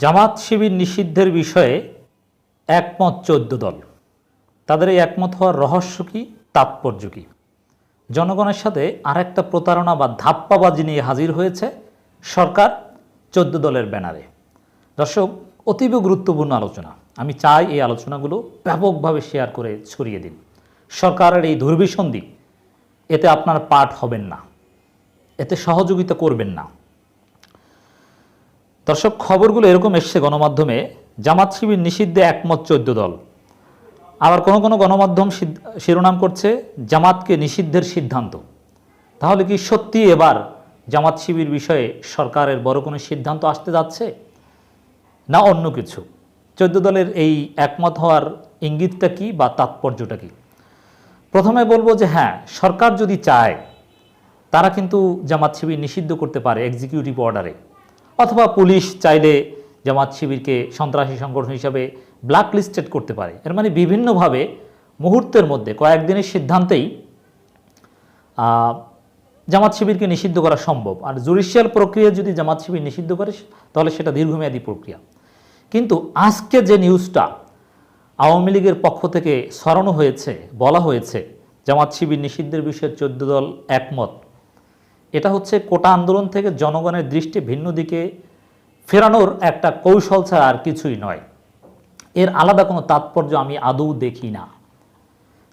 জামাত শিবির নিষিদ্ধের বিষয়ে একমত চোদ্দ দল। তাদের এই একমত হওয়ার রহস্য কি, তাৎপর্য কি? জনগণের সাথে আরেকটা প্রতারণা বা ধাপ্পাবাজি নিয়ে হাজির হয়েছে সরকার চোদ্দ দলের ব্যানারে। দর্শক, অতীব গুরুত্বপূর্ণ আলোচনা। আমি চাই এই আলোচনাগুলো ব্যাপকভাবে শেয়ার করে ছড়িয়ে দিন। সরকারের এই দুর্বিসন্ধি এতে আপনার পাঠ হবেন না। এতে সহযোগিতা করবেন না। দর্শক, খবরগুলো এরকম এসছে গণমাধ্যমে, জামাত শিবির নিষিদ্ধে একমত চোদ্দ দল। আবার কোনো কোনো গণমাধ্যম শিরোনাম করছে, জামাতকে নিষিদ্ধের সিদ্ধান্ত। তাহলে কি সত্যি এবার জামাত শিবির বিষয়ে সরকারের বড় কোনো সিদ্ধান্ত আসতে যাচ্ছে? না অন্য কিছু? চোদ্দ দলের এই একমত হওয়ার ইঙ্গিতটা কি বা তাৎপর্যটা কি? প্রথমে বলব যে হ্যাঁ সরকার যদি চায়, তারা কিন্তু জামাত শিবির নিষিদ্ধ করতে পারে এক্সিকিউটিভ অর্ডারে অথবা পুলিশ চাইলে জামাত শিবিরকে সন্ত্রাসী সংগঠন হিসাবে ব্ল্যাক লিস্টেড করতে পারে। এর মানে বিভিন্নভাবে মুহূর্তের মধ্যে, কয়েকদিনের সিদ্ধান্তেই জামাত শিবিরকে নিষিদ্ধ করা সম্ভব। আর জুডিশিয়াল প্রক্রিয়া যদি জামাত শিবির নিষিদ্ধ করে, তাহলে সেটা দীর্ঘমেয়াদী প্রক্রিয়া। কিন্তু আজকে যে নিউজটা আওয়ামী লীগের পক্ষ থেকে সরানো হয়েছে, বলা হয়েছে, জামাত শিবির নিষিদ্ধের বিষয়ে চোদ্দ দল একমত। এটা হচ্ছে কোটা আন্দোলন থেকে জনগণের দৃষ্টি ভিন্ন দিকে ফেরানোর একটা কৌশল ছাড়া আর কিছুই নয়। এর আলাদা কোনো তাৎপর্য আমি আদৌ দেখি না।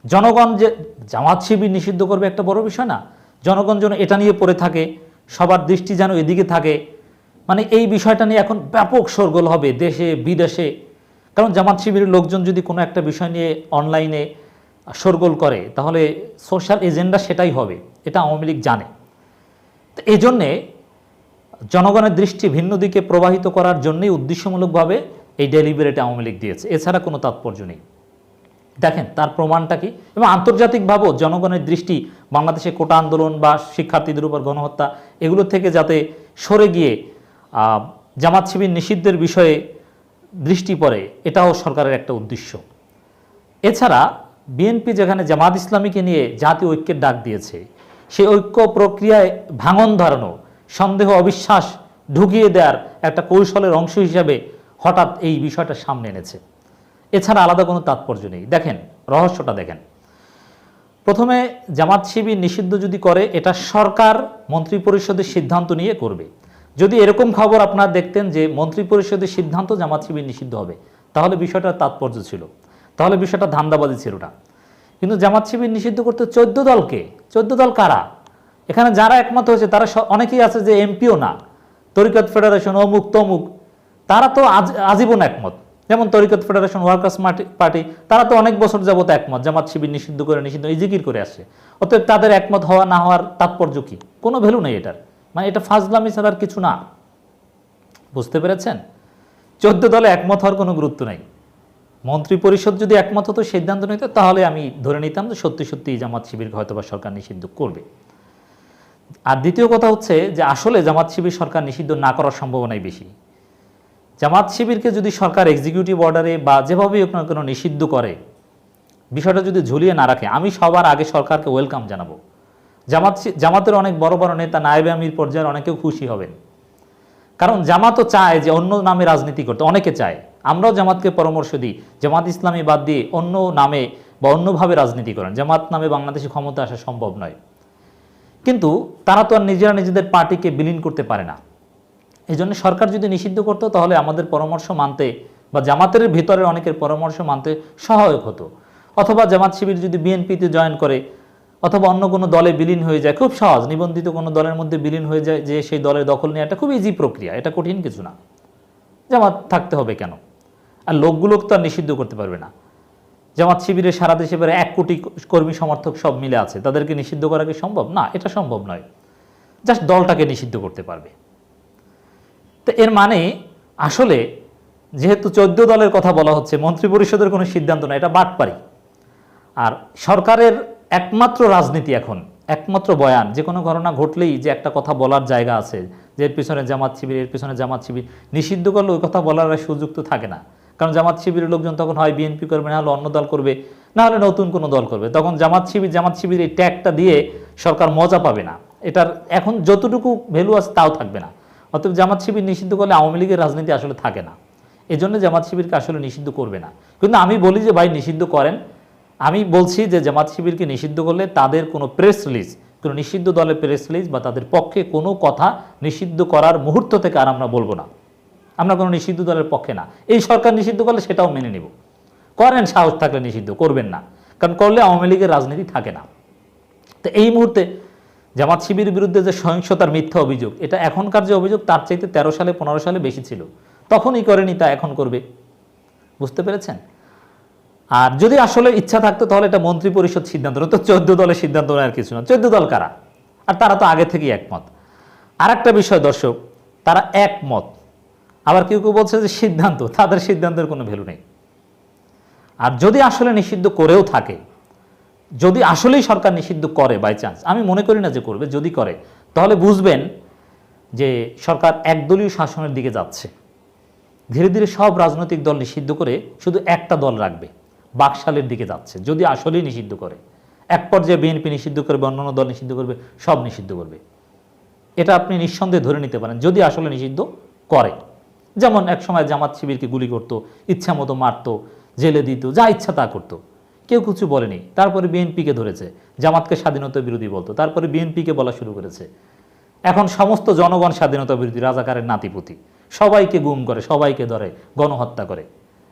জনগণ যে জামাত শিবির নিষিদ্ধ করবে একটা বড় বিষয় না। জনগণ যেন এটা নিয়ে পড়ে থাকে, সবার দৃষ্টি যেন এদিকে থাকে। মানে এই বিষয়টা নিয়ে এখন ব্যাপক সরগোল হবে দেশে, বিদেশে। কারণ জামাত শিবিরের লোকজন যদি কোনো একটা বিষয় নিয়ে অনলাইনে সরগোল করে, তাহলে সোশ্যাল এজেন্ডা সেটাই হবে, এটা আওয়ামী লীগ জানে। তো এই জন্যে জনগণের দৃষ্টি ভিন্ন দিকে প্রবাহিত করার জন্যই উদ্দেশ্যমূলকভাবে এই ডেলিভারিটা আওয়ামী লীগ দিয়েছে। এছাড়া কোনো তাৎপর্য নেই। দেখেন, তার প্রমাণটা কি? এবং আন্তর্জাতিকভাবেও জনগণের দৃষ্টি বাংলাদেশে কোটা আন্দোলন বা শিক্ষার্থীদের উপর গণহত্যা, এগুলো থেকে যাতে সরে গিয়ে জামাত শিবির নিষিদ্ধের বিষয়ে দৃষ্টি পড়ে, এটাও সরকারের একটা উদ্দেশ্য। এছাড়া বিএনপি যেখানে জামাত ইসলামীকে নিয়ে জাতীয় ঐক্যের ডাক দিয়েছে সেই ঐক্য প্রক্রিয়ায় ভাঙন ধরানো, সন্দেহ, অবিশ্বাস ঢুকিয়ে দেওয়ার একটা কৌশলের অংশ হিসাবে হঠাৎ এই বিষয়টা সামনে এনেছে। এছাড়া আলাদা কোনো তাৎপর্য নেই। দেখেন, রহস্যটা দেখেন। প্রথমে জামাত শিবির নিষিদ্ধ যদি করে, এটা সরকার মন্ত্রী পরিষদের সিদ্ধান্ত নিয়ে করবে। যদি এরকম খবর আপনারা দেখতেন যে মন্ত্রী পরিষদের সিদ্ধান্ত জামাত শিবির নিষিদ্ধ হবে, তাহলে বিষয়টার তাৎপর্য ছিল। তাহলে বিষয়টা ধান্দাবাজি ছিল না। কিন্তু জামাত শিবির নিষিদ্ধ করতে চোদ্দ দলকে, চোদ্দ দল কারা? এখানে যারা একমত হয়েছে, তারা অনেকেই আছে যে এমপিও না। তরিকত ফেডারেশন, অমুক তমুক, তারা তো আজ- আজীবন একমত। যেমন তরিকত ফেডারেশন, ওয়ার্কার্স পার্টি, তারা তো অনেক বছর যাবত একমত, জামাত শিবির নিষিদ্ধ করে, নিষিদ্ধ, এই জিকির করে আসে অতএব তাদের একমত হওয়া, না হওয়ার তাৎপর্য কি? কোনো ভ্যালু নেই এটার। মানে এটা ফাজলামি ছাড়া আর কিছু না। বুঝতে পেরেছেন? চোদ্দ দলে একমত হওয়ার কোনো গুরুত্ব নেই। মন্ত্রী পরিষদ যদি একমত হতো, সিদ্ধান্ত নিত, তাহলে আমি ধরে নিতাম যে সত্যি সত্যি জামাত শিবিরকে হয়তো বা সরকার নিষিদ্ধ করবে। আর দ্বিতীয় কথা হচ্ছে যে আসলে জামাত শিবির সরকার নিষিদ্ধ না করার সম্ভাবনাই বেশি। জামাত শিবিরকে যদি সরকার এক্সিকিউটিভ অর্ডারে বা যেভাবেই হোক না কেন নিষিদ্ধ করে, বিষয়টা যদি ঝুলিয়ে না রাখে, আমি সবার আগে সরকারকে ওয়েলকাম জানাব। জামাত জামাতের অনেক বড় বড় নেতা, নায়েবে আমির পর্যায়ের অনেকেও খুশি হবেন। কারণ জামাতও চায় যে অন্য নামে রাজনীতি করতে, অনেকে চায়। আমরাও জামাতকে পরামর্শ দিই। জামাত ইসলামী বাদ দিয়ে অন্য নামে বা অন্যভাবে রাজনীতি করেন। জামাত নামে বাংলাদেশে ক্ষমতা আসা সম্ভব নয়। কিন্তু তারা তো আর নিজেরা নিজেদের পার্টিকে বিলীন করতে পারে না। এই জন্য সরকার যদি নিষিদ্ধ করতো, তাহলে আমাদের পরামর্শ মানতে বা জামাতের ভিতরের অনেকের পরামর্শ মানতে সহায়ক হতো। অথবা জামাত শিবির যদি বিএনপিতে জয়েন করে, অথবা অন্য কোনো দলে বিলীন হয়ে যায়, খুব সহজ। নিবন্ধিত কোনো দলের মধ্যে বিলীন হয়ে যায় যে সেই দলের দখল নেওয়া এটা খুব ইজি প্রক্রিয়া। এটা কঠিন কিছু না। জামাত থাকতে হবে কেন? আর লোকগুলোকে তো আর নিষিদ্ধ করতে পারবে না। জামাত শিবিরের সারা দেশে প্রায় এক কোটি কর্মী সমর্থক সব মিলে আছে। তাদেরকে নিষিদ্ধ করা কি সম্ভব? না, এটা সম্ভব নয়। জাস্ট দলটাকে নিষিদ্ধ করতে পারবে। তো এর মানে আসলে যেহেতু চোদ্দ দলের কথা বলা হচ্ছে, মন্ত্রী পরিষদের কোনো সিদ্ধান্ত না এটা বাটপারি। আর সরকারের একমাত্র রাজনীতি এখন, একমাত্র বয়ান, যে কোনো ঘটনা ঘটলেই যে একটা কথা বলার জায়গা আছে, যে এর পিছনে জামাত শিবির, এর পিছনে জামাত শিবির, নিষিদ্ধ করলে ওই কথা বলার সুযোগ তো থাকে না। কারণ জামাত শিবিরের লোকজন তখন হয় বিএনপি করবে, না হলে অন্য দল করবে, না হলে নতুন কোনো দল করবে। তখন জামাত শিবির জামাত শিবির এই ট্যাগটা দিয়ে সরকার মজা পাবে না। এটার এখন যতটুকু ভ্যালু আছে তাও থাকবে না। অতএব জামাত শিবির নিষিদ্ধ করলে আওয়ামী লীগের রাজনীতি আসলে থাকে না। এই জন্য জামাত শিবিরকে আসলে নিষিদ্ধ করবে না। কিন্তু আমি বলি যে, ভাই, নিষিদ্ধ করেন। আমি বলছি যে, জামাত শিবিরকে নিষিদ্ধ করলে তাদের কোনো প্রেস রিলিজ কোনো নিষিদ্ধ দলের প্রেস রিলিজ বা তাদের পক্ষে কোনো কথা নিষিদ্ধ করার মুহূর্ত থেকে আর আমরা বলব না। আমরা কোনো নিষিদ্ধ দলের পক্ষে না। এই সরকার নিষিদ্ধ করলে সেটাও মেনে নেব। করেন সাহস থাকলে নিষিদ্ধ, করবেন না। কারণ করলে আওয়ামী লীগের রাজনীতি থাকে না। তো এই মুহূর্তে জামাত শিবির বিরুদ্ধে যে সহিংসতার মিথ্যা অভিযোগ, এটা এখনকার যে অভিযোগ, তার চাইতে তেরো সালে, পনেরো সালে বেশি ছিল। তখনই করেনি, তা এখন করবে। বুঝতে পেরেছেন? আর যদি আসলে ইচ্ছা থাকতো, তাহলে এটা মন্ত্রী পরিষদ সিদ্ধান্ত তো চোদ্দ দলের সিদ্ধান্ত নেওয়ার কিছু না। চোদ্দ দল কারা? আর তারা তো আগে থেকেই একমত। আর একটা বিষয় দর্শক, তারা একমত। আবার কেউ কেউ বলছে যে সিদ্ধান্ত, তাদের সিদ্ধান্তের কোনো ভ্যালু নেই। আর যদি আসলে নিষিদ্ধ করেও থাকে, যদি আসলেই সরকার নিষিদ্ধ করে বাই চান্স আমি মনে করি না যে করবে, যদি করে, তাহলে বুঝবেন যে সরকার একদলীয় শাসনের দিকে যাচ্ছে। ধীরে ধীরে সব রাজনৈতিক দল নিষিদ্ধ করে শুধু একটা দল রাখবে, বাকশালের দিকে যাচ্ছে, যদি আসলেই নিষিদ্ধ করে। এক পর্যায়ে বিএনপি নিষিদ্ধ করবে, অন্যান্য দল নিষিদ্ধ করবে, সব নিষিদ্ধ করবে। এটা আপনি নিঃসন্দেহে ধরে নিতে পারেন, যদি আসলে নিষিদ্ধ, করে। যেমন এক সময় জামাত শিবিরকে গুলি করতো ইচ্ছা মতো মারতো, জেলে দিত, যা ইচ্ছা তা করতো। কেউ কিছু বলেনি। তারপরে বিএনপিকে ধরেছে, জামাতকে স্বাধীনতা বিরোধী বলতো। তারপরে বিএনপিকে বলা শুরু করেছে। এখন সমস্ত জনগণ স্বাধীনতা বিরোধী রাজাকারের নাতিপুতি। সবাইকে গুম করে, সবাইকে ধরে, গণহত্যা করে।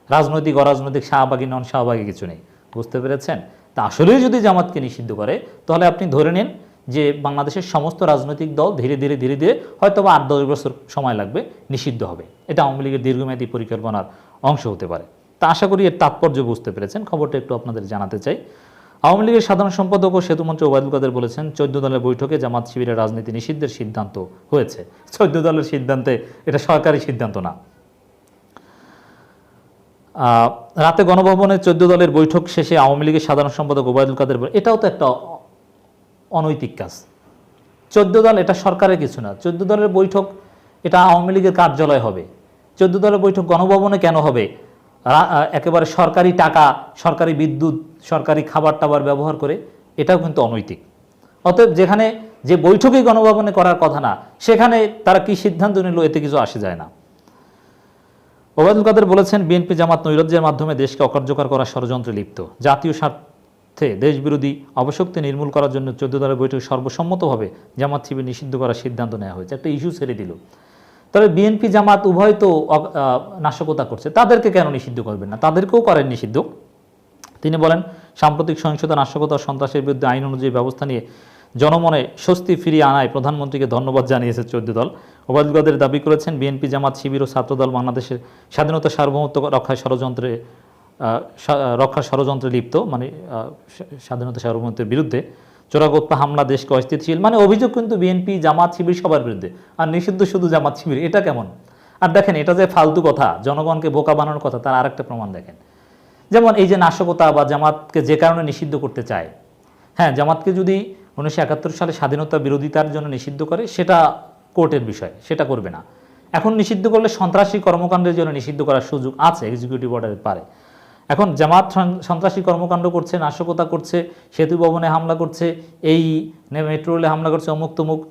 রাজনৈতিক, অরাজনৈতিক, শাহবাগী নন শাহবাগী কিছু নেই। বুঝতে পেরেছেন? তা আসলেই যদি জামাতকে নিষিদ্ধ করে, তাহলে আপনি ধরে নিন যে বাংলাদেশের সমস্ত রাজনৈতিক দল ধীরে ধীরে ধীরে ধীরে হয়তো বা আট দশ বছর সময় লাগবে নিষিদ্ধ হবে। এটা আওয়ামী লীগের দীর্ঘমেয়াদী পরিকল্পনার অংশ হতে পারে। তা আশা করি এর তাৎপর্য বুঝতে পেরেছেন। খবরটা একটু আপনাদের জানাতে চাই। আওয়ামী লীগের সাধারণ সম্পাদক ও সেতুমন্ত্রী ওবায়দুল কাদের বলেছেন, চোদ্দ দলের বৈঠকে জামাত শিবিরের রাজনীতি নিষিদ্ধের সিদ্ধান্ত হয়েছে। চোদ্দ দলের সিদ্ধান্তে এটা সরকারি সিদ্ধান্ত না। রাতে গণভবনে চোদ্দ দলের বৈঠক শেষে আওয়ামী লীগের সাধারণ সম্পাদক ওবায়দুল কাদের এটাও তো একটা অনৈতিক কাজ। চোদ্দ দল এটা সরকারের কিছু না। চোদ্দ দলের বৈঠক এটা আওয়ামী লীগের কার্যালয় হবে। চোদ্দ দলের বৈঠক গণভবনে কেন হবে? একেবারে সরকারি টাকা, সরকারি বিদ্যুৎ, সরকারি খাবার টাবার ব্যবহার করে এটাও কিন্তু অনৈতিক। অতএব যেখানে যে বৈঠকই গণভবনে করার কথা না, সেখানে তারা কি সিদ্ধান্ত নিল এতে কিছু আসে যায় না। ওবায়দুল কাদের বলেছেন, বিএনপি জামাত নৈরাজ্যের মাধ্যমে দেশকে অকার্যকর করার ষড়যন্ত্রে লিপ্ত। জাতীয় স্বার্থে দেশবিরোধী অবশক্তি নির্মূল করার জন্য চোদ্দ দলের বৈঠকে সর্বসম্মতভাবে জামাত শিবির নিষিদ্ধ করার সিদ্ধান্ত নেওয়া হয়েছে। একটা ইস্যু ছেড়ে দিল। তবে বিএনপি জামাত উভয় তো নাশকতা করছে। তাদেরকে কেন নিষিদ্ধ করবেন না? তাদেরকেও করেন নিষিদ্ধ। তিনি বলেন, সাম্প্রতিক সহিংসতা, নাশকতা সন্ত্রাসের বিরুদ্ধে আইন অনুযায়ী ব্যবস্থা নিয়ে জনমনে স্বস্তি ফিরিয়ে আনায় প্রধানমন্ত্রীকে ধন্যবাদ জানিয়েছে চোদ্দ দল। ওবায়দুল কাদের দাবি করেছেন, বিএনপি জামাত শিবির ও ছাত্রদল বাংলাদেশের স্বাধীনতা সার্বভৌমত্ব রক্ষায় ষড়যন্ত্রে সা- ষড়যন্ত্রে লিপ্ত মানে স্বাধীনতা সার্বভৌমত্বের বিরুদ্ধে চোরাগোপ্পা হামলা, দেশকে অস্থিতিশীল মানে অভিযোগ কিন্তু বিএনপি, জামাত শিবির সবার বিরুদ্ধে। আর নিষিদ্ধ শুধু জামাত শিবির, এটা কেমন? আর দেখেন, এটা যে ফালতু কথা, জনগণকে বোকা বানানোর কথা, তার আরেকটা প্রমাণ দেখেন। যেমন এই যে নাশকতা বা জামাতকে যে কারণে নিষিদ্ধ করতে চায় হ্যাঁ জামাতকে যদি উনিশশো একাত্তর সালে স্বাধীনতা বিরোধিতার জন্য নিষিদ্ধ করে, সেটা কোর্টের বিষয়, সেটা করবে না। এখন নিষিদ্ধ করলে সন্ত্রাসী কর্মকাণ্ডের জন্য নিষিদ্ধ করার সুযোগ আছে এক্সিকিউটিভ অর্ডারের পারে। এখন জামাত সন্ত্রাসী কর্মকাণ্ড করছে, নাশকতা করছে, সেতু ভবনে হামলা করছে, এই মেট্রো রেলে হামলা করছে অমুক তমুক।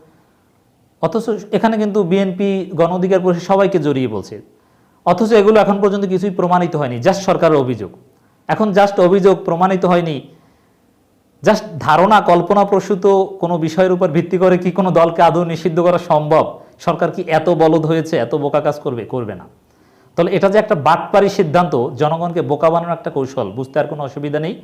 অথচ এখানে কিন্তু বিএনপি গণ অধিকার পরিষদ সবাইকে জড়িয়ে বলছে। অথচ এগুলো এখন পর্যন্ত কিছুই প্রমাণিত হয়নি, জাস্ট সরকারের অভিযোগ। এখন জাস্ট অভিযোগ প্রমাণিত হয়নি। জাস্ট ধারণা, কল্পনা প্রসূত কোনো বিষয়ের উপর ভিত্তি করে কি কোনো দলকে আদৌ নিষিদ্ধ করা সম্ভব? সরকার কি এত বলদ হয়েছে, এত বোকা কাজ করবে করবে না। তাহলে এটা যে একটা বাটপারি সিদ্ধান্ত, জনগণকে বোকা বানানোর একটা কৌশল, বুঝতে আর কোনো অসুবিধা নেই।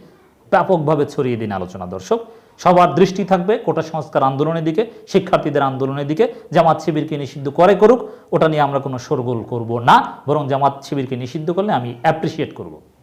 ব্যাপকভাবে ছড়িয়ে দিন আলোচনা, দর্শক। সবার দৃষ্টি থাকবে কোটা সংস্কার আন্দোলনের দিকে, শিক্ষার্থীদের আন্দোলনের দিকে। জামাত শিবিরকে নিষিদ্ধ করে করুক, ওটা নিয়ে আমরা কোনো শোরগোল করব না, বরং জামাত শিবিরকে নিষিদ্ধ করলে আমি অ্যাপ্রিসিয়েট করব।